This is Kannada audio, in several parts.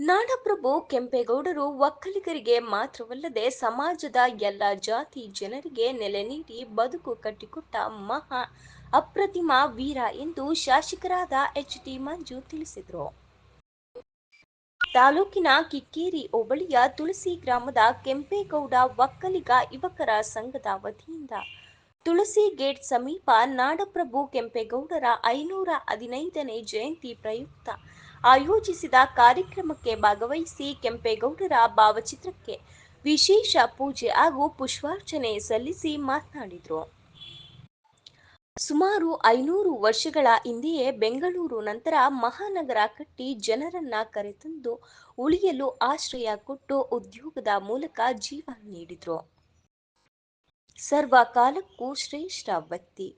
ನಾಡಪ್ರಭು ಕೆಂಪೇಗೌಡರು ಒಕ್ಕಲಿಗರಿಗೆ ಮಾತ್ರವಲ್ಲದೆ ಸಮಾಜದ ಎಲ್ಲ ಜಾತಿ ಜನರಿಗೆ ನೆಲೆ ನೀಡಿ ಬದುಕು ಕಟ್ಟಿಕೊಟ್ಟ ಮಹಾ ಅಪ್ರತಿಮ ವೀರ ಎಂದು ಶಾಸಕರಾದ ಎಚ್ ಟಿ ಮಂಜು ತಿಳಿಸಿದರು. ತಾಲೂಕಿನ ಕಿಕ್ಕೇರಿ ಹೋಬಳಿಯ ತುಳಸಿ ಗ್ರಾಮದ ಕೆಂಪೇಗೌಡ ಒಕ್ಕಲಿಗ ಯುವಕರ ಸಂಘದ ವತಿಯಿಂದ ತುಳಸಿ ಗೇಟ್ ಸಮೀಪ ನಾಡಪ್ರಭು ಕೆಂಪೇಗೌಡರ ಐನೂರ ಹದಿನೈದನೇ ಜಯಂತಿ ಪ್ರಯುಕ್ತ ಆಯೋಜಿಸಿದ ಕಾರ್ಯಕ್ರಮಕ್ಕೆ ಭಾಗವಹಿಸಿ ಕೆಂಪೇಗೌಡರ ಭಾವಚಿತ್ರಕ್ಕೆ ವಿಶೇಷ ಪೂಜೆ ಹಾಗೂ ಪುಷ್ಪಾರ್ಚನೆ ಸಲ್ಲಿಸಿ ಮಾತನಾಡಿದರು. ಸುಮಾರು ಐನೂರು ವರ್ಷಗಳ ಹಿಂದೆಯೇ ಬೆಂಗಳೂರು ನಂತರ ಮಹಾನಗರ ಕಟ್ಟಿ ಜನರನ್ನ ಕರೆತಂದು ಉಳಿಯಲು ಆಶ್ರಯ ಕೊಟ್ಟು ಉದ್ಯೋಗದ ಮೂಲಕ ಜೀವನ ನೀಡಿದ್ರು. ಸರ್ವಕಾಲಕ್ಕೂ ಶ್ರೇಷ್ಠ ವ್ಯಕ್ತಿ.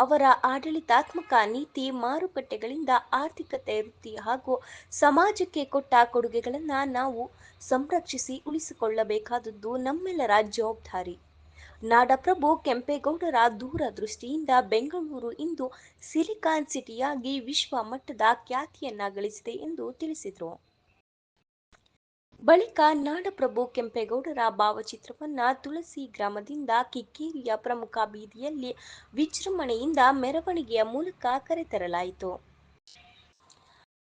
ಅವರ ಆಡಳಿತಾತ್ಮಕ ನೀತಿ ಮಾರುಕಟ್ಟೆಗಳಿಂದ ಆರ್ಥಿಕತೆ ವೃತ್ತಿ ಹಾಗೂ ಸಮಾಜಕ್ಕೆ ಕೊಟ್ಟ ಕೊಡುಗೆಗಳನ್ನು ನಾವು ಸಂರಕ್ಷಿಸಿ ಉಳಿಸಿಕೊಳ್ಳಬೇಕಾದದ್ದು ನಮ್ಮೆಲ್ಲರ ಜವಾಬ್ದಾರಿ ನಾಡಪ್ರಭು ಕೆಂಪೇಗೌಡರ ದೂರದೃಷ್ಟಿಯಿಂದ ಬೆಂಗಳೂರು ಇಂದು ಸಿಲಿಕಾನ್ ಸಿಟಿಯಾಗಿ ವಿಶ್ವ ಮಟ್ಟದ ಖ್ಯಾತಿಯನ್ನ ಗಳಿಸಿದೆ ಎಂದು ತಿಳಿಸಿದರು. ಬಳಿಕ ನಾಡಪ್ರಭು ಕೆಂಪೇಗೌಡರ ಭಾವಚಿತ್ರವನ್ನ ತುಳಸಿ ಗ್ರಾಮದಿಂದ ಕಿಕ್ಕೇರಿಯ ಪ್ರಮುಖ ಬೀದಿಯಲ್ಲಿ ವಿಜೃಂಭಣೆಯಿಂದ ಮೆರವಣಿಗೆಯ ಮೂಲಕ ಕರೆತರಲಾಯಿತು.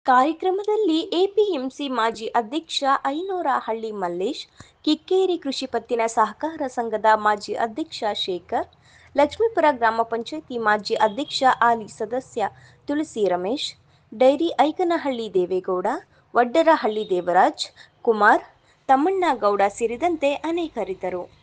ಕಾರ್ಯಕ್ರಮದಲ್ಲಿ ಎಪಿಎಂಸಿ ಮಾಜಿ ಅಧ್ಯಕ್ಷ ಐನೋರಹಳ್ಳಿ ಮಲ್ಲೇಶ್, ಕಿಕ್ಕೇರಿ ಕೃಷಿ ಪತ್ತಿನ ಸಹಕಾರ ಸಂಘದ ಮಾಜಿ ಅಧ್ಯಕ್ಷ ಶೇಖರ್, ಲಕ್ಷ್ಮೀಪುರ ಗ್ರಾಮ ಪಂಚಾಯಿತಿ ಮಾಜಿ ಅಧ್ಯಕ್ಷ ಆಲಿ ಸದಸ್ಯ ತುಳಸಿ ರಮೇಶ್, ಡೈರಿ ಐಕನಹಳ್ಳಿ ದೇವೇಗೌಡ, ವಡ್ಡರಹಳ್ಳಿ ದೇವರಾಜ್ ಕುಮಾರ್ ತಮ್ಮಣ್ಣಗೌಡ ಸೇರಿದಂತೆ ಅನೇಕರಿದ್ದರು.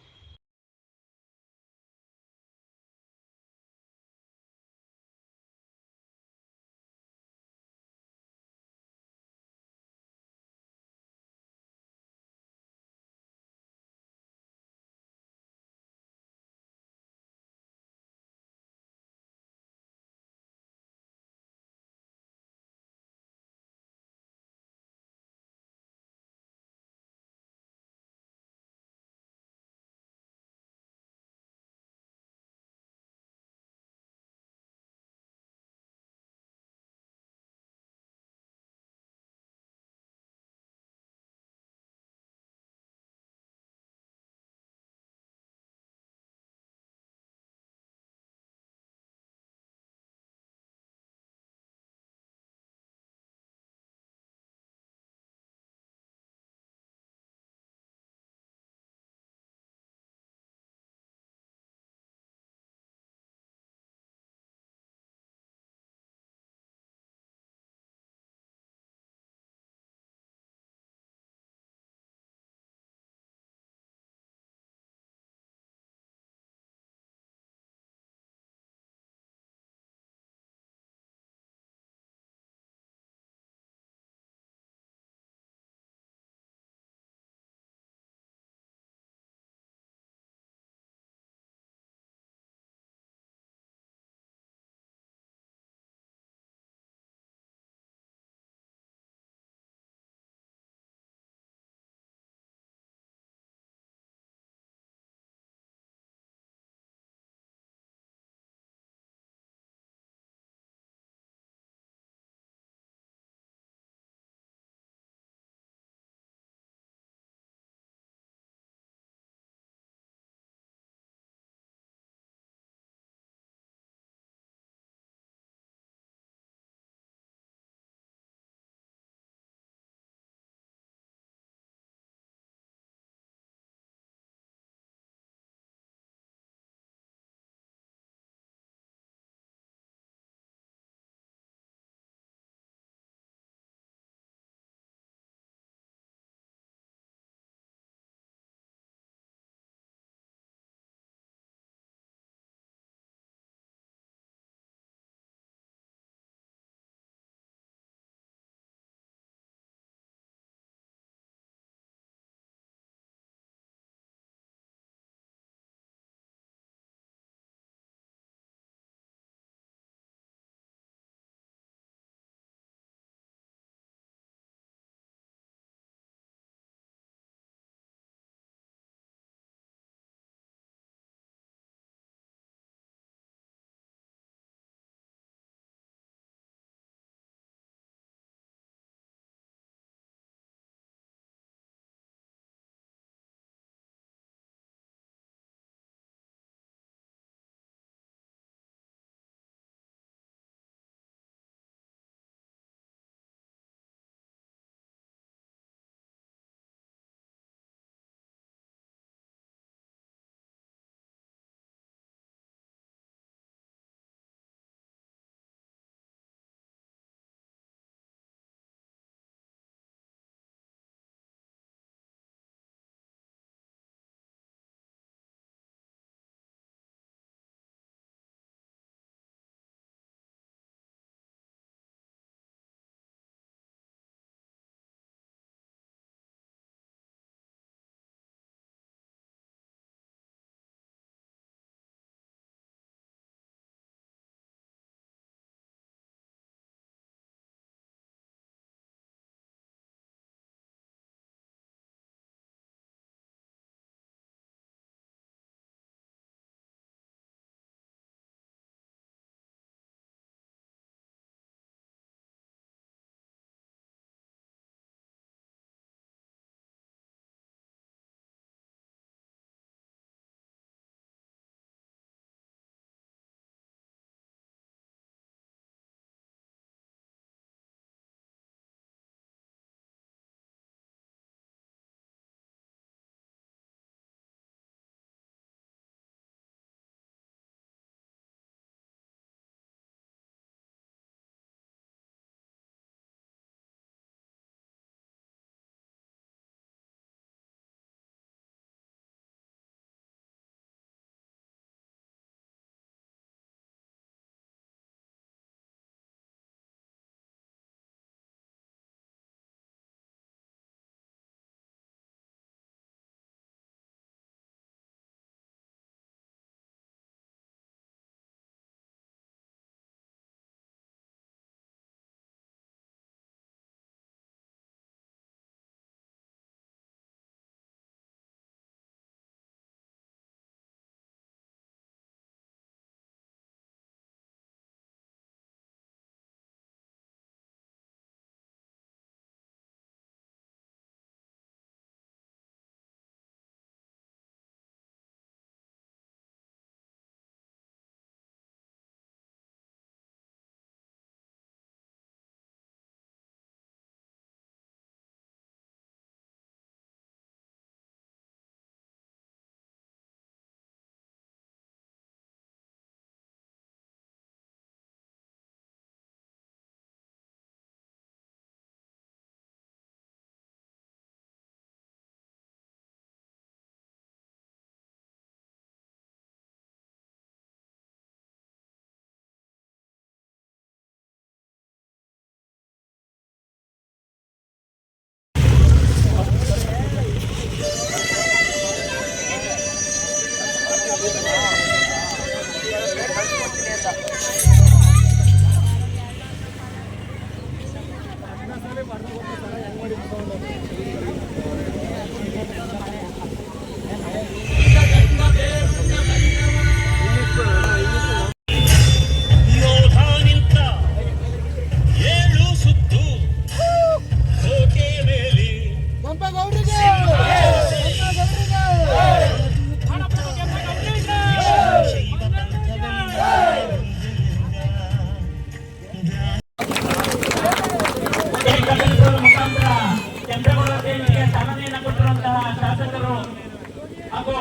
ಹಾಗೂ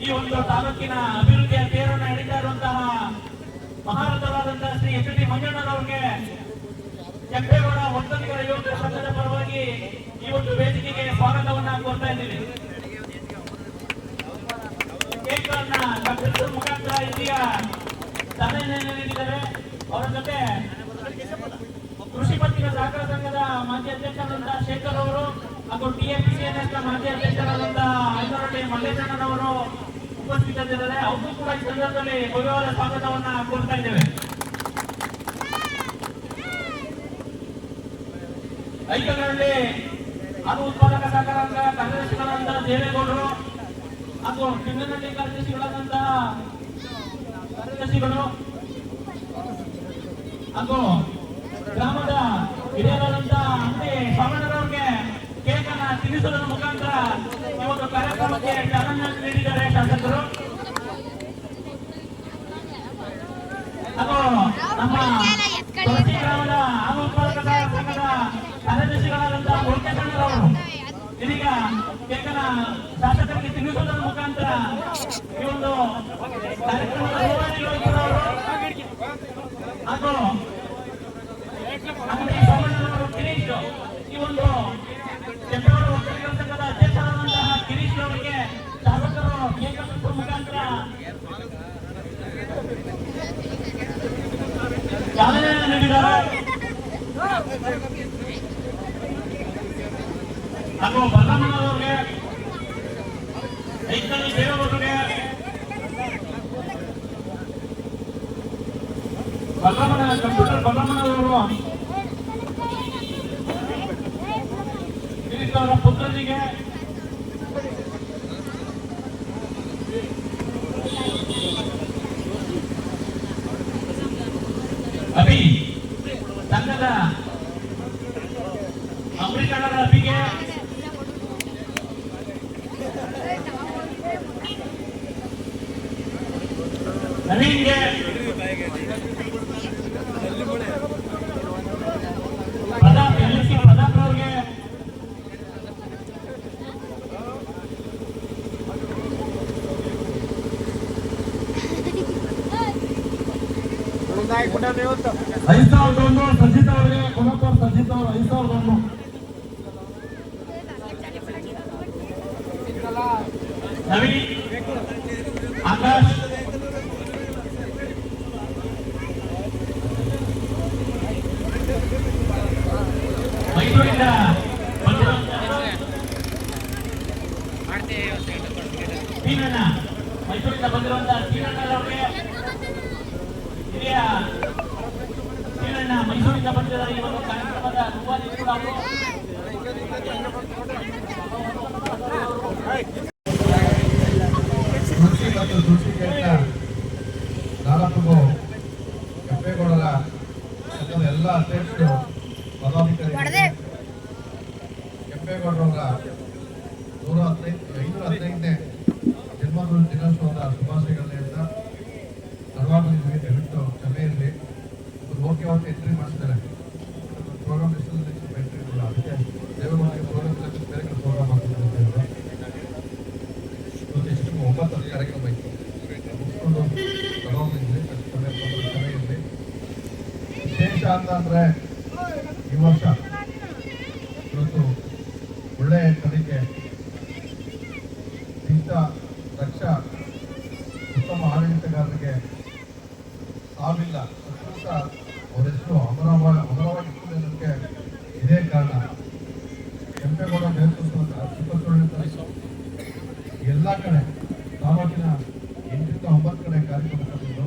ಈ ಒಂದು ತಾಲೂಕಿನ ಅಭಿವೃದ್ಧಿಯ ತೇರನ್ನು ಹಿಡಿತಾ ಇರುವಂತಹ ಮಹಾರಥರಾದಂತಹ ಶ್ರೀ ಎಚ್ ಡಿ ಮಂಜಣ್ಣನವರಿಗೆ ಕೆಂಪೇಗೌಡ ಒಕ್ಕಲಿಗರ ಯುವಕರ ಸಂಘದ ಪರವಾಗಿ ಈ ಒಂದು ವೇದಿಕೆಗೆ ಸ್ವಾಗತವನ್ನ ಕೋರ್ತಾ ಇದ್ದೀವಿ. ಕೇಕ್ಗಳನ್ನ ಕಂಪ್ಯೂಟರ್ ಮುಖಾಂತರ ಇದೀಗ ಸಲಹೆಯನ್ನು ನೀಡಿದ್ದಾರೆ ಅವರ ಜೊತೆ ಕೃಷಿ ಪತ್ತಿನ ಸಹಕಾರ ಸಂಘದ ಮಾಜಿ ಅವರು ಹಾಗೂ ಟಿಎಪಿಸಿಎನ್ಎಸ್ ಮಾಜಿ ಅಧ್ಯಕ್ಷರಾದಂತಹ ಐನೂರಳ್ಳಿ ಮಲ್ಲೇಶಣ್ಣನವರು ಉಪಸ್ಥಿತರಿದ್ದಾರೆ. ಅವರು ಕೂಡ ಈ ಸಂದರ್ಭದಲ್ಲಿ ಭವ್ಯವಾದ ಸ್ವಾಗತವನ್ನ ಕೋರ್ತಾ ಇದ್ದೇವೆ. ಐಕ್ಯಗಳಲ್ಲಿ ಅನು ಉತ್ಪಾದಕ ಸಹಕಾರ ಕಾರ್ಯದರ್ಶಿಗಳಾದಂತಹ ದೇವೇಗೌಡರು ಹಾಗೂ ಕಿನ್ನನಹಳ್ಳಿ ಕಾರ್ಯದರ್ಶಿಗಳಾದಂತಹ ಕಾರ್ಯದರ್ಶಿಗಳು ಹಾಗೂ ಗ್ರಾಮದ ಹಿರಿಯರಾದಂತಹ ತಿನ್ನಿಸುವುದರ ಮುಖಾಂತರ ಈ ಕಾರ್ಯಕ್ರಮಕ್ಕೆ ಚಾಲನೆ ನೀಡಿದ್ದಾರೆ ಶಾಸಕರು. ಹಾಗೂ ನಮ್ಮ ತುಳಸಿ ಗ್ರಾಮದ ಹಾಲು ಉತ್ಪಾದಕ ಸಂಘದ ಕಾರ್ಯದರ್ಶಿಗಳಾದಂತಹ ಇದೀಗ ಕೇಕನ ಶಾಸಕರಿಗೆ ತಿಳಿಸುವುದರ ಮುಖಾಂತರ ಈ ಒಂದು ಕಾರ್ಯಕ್ರಮದ ಕೂಡ ಹಾಗೂ ಬಲ್ಲಮ್ಮನ ಕಂಪ್ಯೂಟರ್ ಬಲ್ಲಮ್ಮನವರು ಗಿರೀಶ್ ಅವರ ಪುತ್ರನಿಗೆ ಅಭಿ ಸಂಘದ ಅಂಬರೀಷಣ್ಣರ ಅಭಿಗೆ ನವೀನ್ಗೆ ಒಂದು ಸಂಜಿತ್ ಅವರಿಗೆ ಕೊನಪ್ಪರ್ ಸಂಜಿತ್ ಅವರು ಐದು ಸಾವಿರದ ನವೀನ್ ಒಂದು ಕಾರ್ಯಕ್ರಮದ ರೂವಾರಿ ಕೂಡ ಅವರು ಕೃಷಿ ಮತ್ತು ಕೃಷಿ ಹದಿನೈದು ಐನೂರ ಹದಿನೈದನೇ ಜನ್ಮದಿನ ದಿನೋತ್ಸವದ ಶುಭಾಶಯಗಳನ್ನ ನಿಮಗೆ ದಯವಿಟ್ಟು ಕ್ಷಮೆ ಇರಲಿ ಒಂದು ಅಂತಂದ್ರೆ ಈ ವರ್ಷ ಇವತ್ತು ಒಳ್ಳೆ ಕಲಿಕೆ. ಇಂಥ ದಕ್ಷ ಉತ್ತಮ ಆಡಳಿತಗಾರರಿಗೆ ಸಾವಿಲ್ಲ. ಅತ್ಯಂತ ಅವರೆಷ್ಟು ಹೆಸರು ಅಮರವಾಗಿ ಇಟ್ಕೊಳ್ಳೋದಕ್ಕೆ ಇದೇ ಕಾರಣ. ಕೆಂಪೇಗೌಡ ನೇತೃತ್ವದ ಸುತ್ತೋಳಿತ ಎಲ್ಲ ಕಡೆ ತಾಲೂಕಿನ ಎಂಟರಿಂದ ಒಂಬತ್ತು ಕಡೆ ಕಾರ್ಯಕ್ರಮ ಕರೆದಿದ್ದು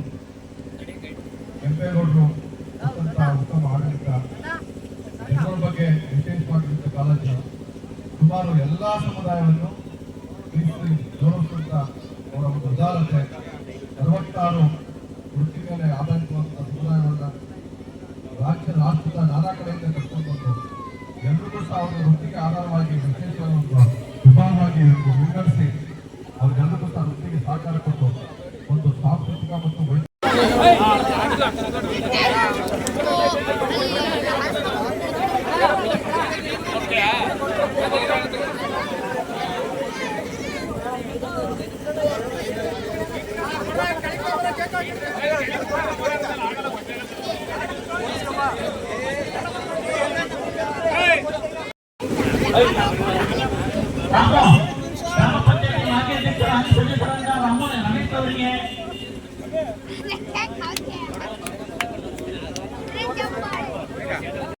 ಕೆಂಪೇಗೌಡರು ಕೊಟ್ಟಂತ ಉತ್ತಮ ಆಡಳಿತ ಜನರ ಬಗ್ಗೆ ವಿಶೇಷವಾಗಿದ್ದ ಕಾಳಜಿ ಸುಮಾರು ಎಲ್ಲಾ ಸಮುದಾಯವನ್ನು ಪ್ರೀತಿ ಗೌರವಿಸುವಂತ ಅವರ ಒಂದು ಉದಾರತೆ ಅರವತ್ತಾರು ವೃತ್ತಿ ಮೇಲೆ ಆಧಾರಿಸುವಂತ ಸಮುದಾಯವನ್ನು ರಾಜ್ಯ ರಾಷ್ಟ್ರದ ನಾನಾ ಕಡೆಯಿಂದ ಕರ್ಕೊಂಡು ಬಂದು ಎಲ್ಲರಿಗೂ ಸಹ ಅವರ ವೃತ್ತಿಗೆ ಆಧಾರವಾಗಿ